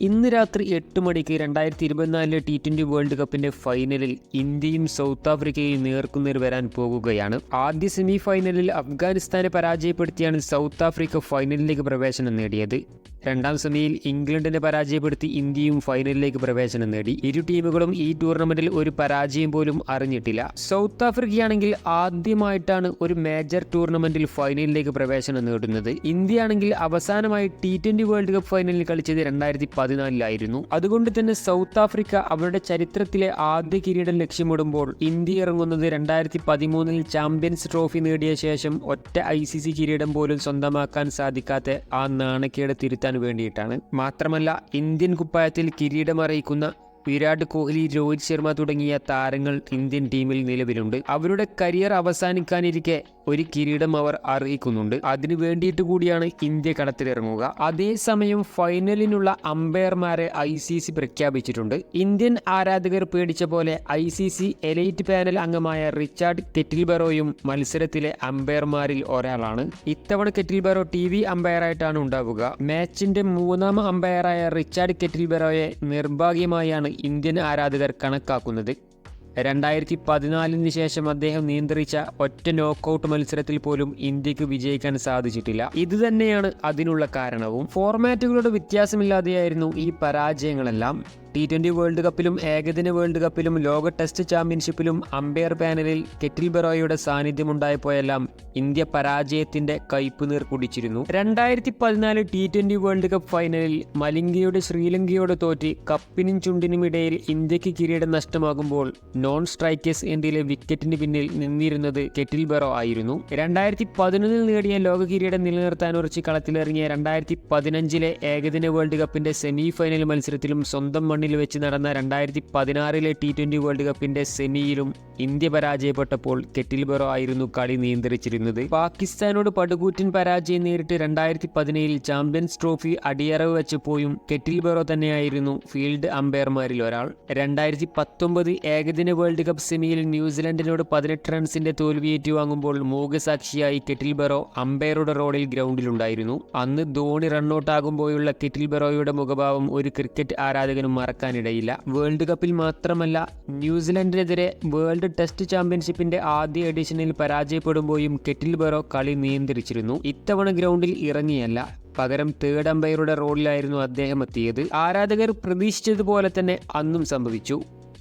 ഇന്ന് രാത്രി എട്ട് മണിക്ക് രണ്ടായിരത്തി ഇരുപത്തിനാലിലെ ടി ട്വന്റി വേൾഡ് കപ്പിന്റെ ഫൈനലിൽ ഇന്ത്യയും സൗത്ത് ആഫ്രിക്കയും നേർക്കുനേർ വരാൻ പോകുകയാണ്. ആദ്യ സെമി ഫൈനലിൽ അഫ്ഗാനിസ്ഥാനെ പരാജയപ്പെടുത്തിയാണ് സൗത്ത് ആഫ്രിക്ക ഫൈനലിലേക്ക് പ്രവേശനം നേടിയത്. രണ്ടാം സെമിയിൽ ഇംഗ്ലണ്ടിനെ പരാജയപ്പെടുത്തി ഇന്ത്യയും ഫൈനലിലേക്ക് പ്രവേശനം നേടി. ഇരു ടീമുകളും ഈ ടൂർണമെന്റിൽ ഒരു പരാജയം പോലും അറിഞ്ഞിട്ടില്ല. സൗത്ത് ആഫ്രിക്കയാണെങ്കിൽ ആദ്യമായിട്ടാണ് ഒരു മേജർ ടൂർണമെന്റിൽ ഫൈനലിലേക്ക് പ്രവേശനം നേടുന്നത്. ഇന്ത്യ ആണെങ്കിൽ അവസാനമായി ടി ട്വന്റി വേൾഡ് കപ്പ് ഫൈനലിൽ കളിച്ചത് രണ്ടായിരത്തി പതിനാലിലായിരുന്നു അതുകൊണ്ട് തന്നെ സൗത്ത് ആഫ്രിക്ക അവരുടെ ചരിത്രത്തിലെ ആദ്യ കിരീടം ലക്ഷ്യമിടുമ്പോൾ ഇന്ത്യ ഇറങ്ങുന്നത് രണ്ടായിരത്തി പതിമൂന്നിൽ ചാമ്പ്യൻസ് ട്രോഫി നേടിയ ശേഷം ഒറ്റ ഐ കിരീടം പോലും സ്വന്തമാക്കാൻ സാധിക്കാത്ത ആ നാണക്കേട് തിരുത്താൻ വേണ്ടിയിട്ടാണ്. മാത്രമല്ല ഇന്ത്യൻ കുപ്പായത്തിൽ കിരീടമറിയിക്കുന്ന വിരാട് കോഹ്ലി രോഹിത് ശർമ്മ തുടങ്ങിയ താരങ്ങൾ ഇന്ത്യൻ ടീമിൽ നിലവിലുണ്ട്. അവരുടെ കരിയർ അവസാനിക്കാനിരിക്കെ ഒരു കിരീടം അവർ അറിയിക്കുന്നുണ്ട്. അതിനു വേണ്ടിയിട്ട് കൂടിയാണ് ഇന്ത്യ കളത്തിലിറങ്ങുക. അതേസമയം ഫൈനലിനുള്ള അമ്പയർമാരെ ഐ സി സി പ്രഖ്യാപിച്ചിട്ടുണ്ട്. ഇന്ത്യൻ ആരാധകർ പേടിച്ച പോലെ I C C elite panel അംഗമായ റിച്ചാർഡ് കെറ്റിൽബറോയും മത്സരത്തിലെ അമ്പയർമാരിൽ ഒരാളാണ്. ഇത്തവണ കെറ്റിൽബറോ ടി വി അമ്പയറായിട്ടാണ് ഉണ്ടാവുക. മാച്ചിന്റെ മൂന്നാം അമ്പയറായ റിച്ചാർഡ് കെറ്റിൽബറോയെ നിർഭാഗ്യമായാണ് ഇന്ത്യൻ ആരാധകർ കണക്കാക്കുന്നത്. രണ്ടായിരത്തി പതിനാലിന് ശേഷം അദ്ദേഹം നിയന്ത്രിച്ച ഒറ്റ നോക്കൌട്ട് മത്സരത്തിൽ പോലും ഇന്ത്യയ്ക്ക് വിജയിക്കാൻ സാധിച്ചിട്ടില്ല. ഇത് തന്നെയാണ് അതിനുള്ള കാരണവും. ഫോർമാറ്റുകളുടെ വ്യത്യാസമില്ലാതെയായിരുന്നു ഈ പരാജയങ്ങളെല്ലാം. ടി ട്വന്റി വേൾഡ് കപ്പിലും ഏകദിന വേൾഡ് കപ്പിലും ലോക ടെസ്റ്റ് ചാമ്പ്യൻഷിപ്പിലും അമ്പയർ പാനലിൽ കെറ്റിൽ ബെറോയുടെ സാന്നിധ്യമുണ്ടായപ്പോഴെല്ലാം ഇന്ത്യ പരാജയത്തിന്റെ കയ്പുനീർ കുടിച്ചിരുന്നു. രണ്ടായിരത്തി പതിനാല് ടി ട്വന്റി വേൾഡ് കപ്പ് ഫൈനലിൽ മലിംഗയുടെ ശ്രീലങ്കയോട് തോറ്റി കപ്പിനും ചുണ്ടിനും ഇടയിൽ ഇന്ത്യയ്ക്ക് കിരീടം നഷ്ടമാകുമ്പോൾ നോൺ സ്ട്രൈക്കേഴ്സ് എൻഡിലെ വിക്കറ്റിന് പിന്നിൽ നിന്നിരുന്നത് കെറ്റിൽ ബെറോ ആയിരുന്നു. രണ്ടായിരത്തി പതിനൊന്നിൽ നേടിയ ലോക കിരീടം നിലനിർത്താൻ ഉറച്ച് കളത്തിലിറങ്ങിയ രണ്ടായിരത്തി പതിനഞ്ചിലെ ഏകദിന വേൾഡ് കപ്പിന്റെ സെമി ഫൈനൽ മത്സരത്തിലും സ്വന്തം മണ്ണിൽ വെച്ച് നടന്ന രണ്ടായിരത്തി പതിനാറിലെ ടി ട്വന്റി വേൾഡ് കപ്പിന്റെ സെമിയിലും ഇന്ത്യ പരാജയപ്പെട്ടപ്പോൾ കെറ്റിൽബറോ ആയിരുന്നു കളി നിയന്ത്രിച്ചിരുന്നത്. പാകിസ്ഥാനോട് പടുകൂറ്റൻ പരാജയം നേരിട്ട് രണ്ടായിരത്തി പതിനേഴിൽ ചാമ്പ്യൻസ് ട്രോഫി അടിയറവ് വെച്ചപ്പോഴും കെറ്റിൽ ബെറോ തന്നെയായിരുന്നു ഫീൽഡ് അമ്പയർമാരിൽ ഒരാൾ. രണ്ടായിരത്തി പത്തൊമ്പത് ഏകദിന വേൾഡ് കപ്പ് സെമിയിൽ ന്യൂസിലൻഡിനോട് പതിനെട്ട് റൺസിന്റെ തോൽവി ഏറ്റുവാങ്ങുമ്പോൾ മൂകസാക്ഷിയായി കെറ്റിൽബറോ അമ്പയറുടെ റോളിൽ ഗ്രൗണ്ടിലുണ്ടായിരുന്നു. അന്ന് ധോണി റണ്ണൌട്ടാകുമ്പോഴുള്ള കെറ്റിൽ ബെറോയുടെ മുഖഭാവം ഒരു ക്രിക്കറ്റ് ആരാധകനും മറക്കാനിടയില്ല വേൾഡ് കപ്പിൽ മാത്രമല്ല ന്യൂസിലൻഡിനെതിരെ വേൾഡ് ടെസ്റ്റ് ചാമ്പ്യൻഷിപ്പിന്റെ ആദ്യ എഡിഷനിൽ പരാജയപ്പെടുമ്പോഴും കെറ്റിൽ ബെറോ കളി നിയന്ത്രിച്ചിരുന്നു. ഇത്തവണ ഗ്രൗണ്ടിൽ ഇറങ്ങിയല്ല പകരം തേർഡ് അമ്പയറുടെ റോളിലായിരുന്നു അദ്ദേഹം എത്തിയത്. ആരാധകർ പ്രതീക്ഷിച്ചതുപോലെ തന്നെ അന്നും സംഭവിച്ചു.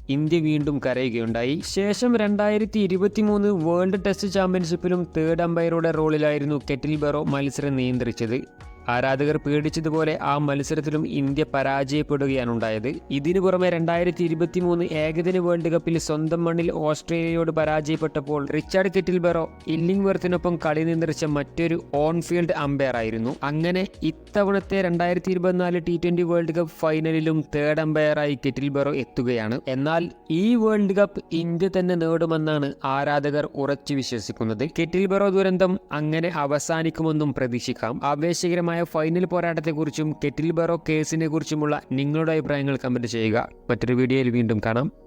ഇന്ത്യ വീണ്ടും കരയുകയുണ്ടായി. ശേഷം രണ്ടായിരത്തി ഇരുപത്തി മൂന്ന് വേൾഡ് ടെസ്റ്റ് ചാമ്പ്യൻഷിപ്പിലും തേർഡ് അമ്പയറുടെ റോളിലായിരുന്നു കെറ്റിൽ ബെറോ മത്സരം നിയന്ത്രിച്ചത്. ആരാധകർ പേടിച്ചതുപോലെ ആ മത്സരത്തിലും ഇന്ത്യ പരാജയപ്പെടുകയാണ് ഉണ്ടായത്. ഇതിനു പുറമെ രണ്ടായിരത്തി ഇരുപത്തി മൂന്ന് ഏകദിന വേൾഡ് കപ്പിൽ സ്വന്തം മണ്ണിൽ ഓസ്ട്രേലിയയോട് പരാജയപ്പെട്ടപ്പോൾ റിച്ചാർഡ് കെറ്റിൽബെറോ ഇല്ലിംഗ് വെർത്തിനൊപ്പം കളി നിയന്ത്രിച്ച മറ്റൊരു ഓൺ ഫീൽഡ് അമ്പയർ ആയിരുന്നു. അങ്ങനെ ഇത്തവണത്തെ രണ്ടായിരത്തി ഇരുപത്തിനാല് ടി ട്വന്റി വേൾഡ് കപ്പ് ഫൈനലിലും തേർഡ് അമ്പയറായി കെറ്റിൽബെറോ എത്തുകയാണ്. എന്നാൽ ഈ വേൾഡ് കപ്പ് ഇന്ത്യ തന്നെ നേടുമെന്നാണ് ആരാധകർ ഉറച്ചു വിശ്വസിക്കുന്നത്. കെറ്റിൽബെറോ ദുരന്തം അങ്ങനെ അവസാനിക്കുമെന്നും പ്രതീക്ഷിക്കാം. ആവേശകരമായ ഫൈനൽ പോരാട്ടത്തെക്കുറിച്ചും കെറ്റിൽബെറോ കേസിനെ കുറിച്ചുമുള്ള നിങ്ങളുടെ അഭിപ്രായങ്ങൾ കമന്റ് ചെയ്യുക. മറ്റൊരു വീഡിയോയിൽ വീണ്ടും കാണാം.